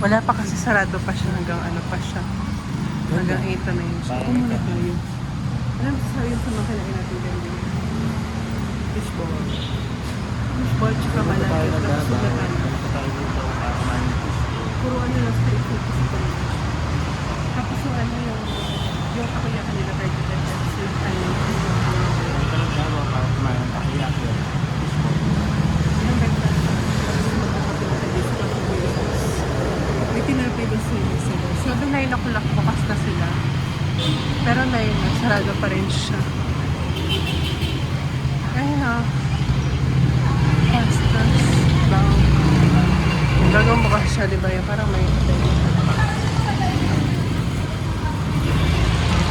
Wala pa kasi sarado pa siya hanggang ano pa siya. Hanggang 8 na yun siya. Ito muna tayo. Alam mo sa yung mga kailangan natin ganyan. Fishball. Fishball tsaka malaki. Tapos sulatan. Puro ano lang street food kasi ito. Tapos yung ano yung yung kakuya kanila kay Tita Jess, yung ano yung ganda. Tapos magkakapila ka dito sa Pilipinas. May tinapay ba sila sila? Sabi 9 o'clock bukas na sila. Pero 9 na, sarado pa rin siya. Ayun na. Pastas. Bang. Gagawin bukas siya, di ba? Yung parang may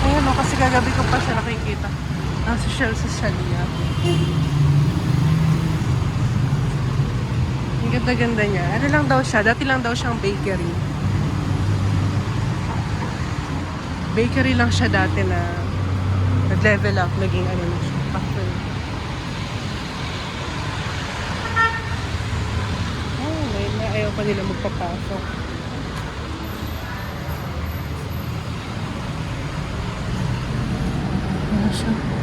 Ayun o, kasi kagabi ko pa siya nakikita. Ang social social niya. Ang ganda-ganda niya. Ano lang daw siya? Dati lang daw siyang bakery. bakery lang siya dati na nag-level up, naging ano na siya, factory. Oh, may, may ayaw pa nila magpapasok. Ano siya?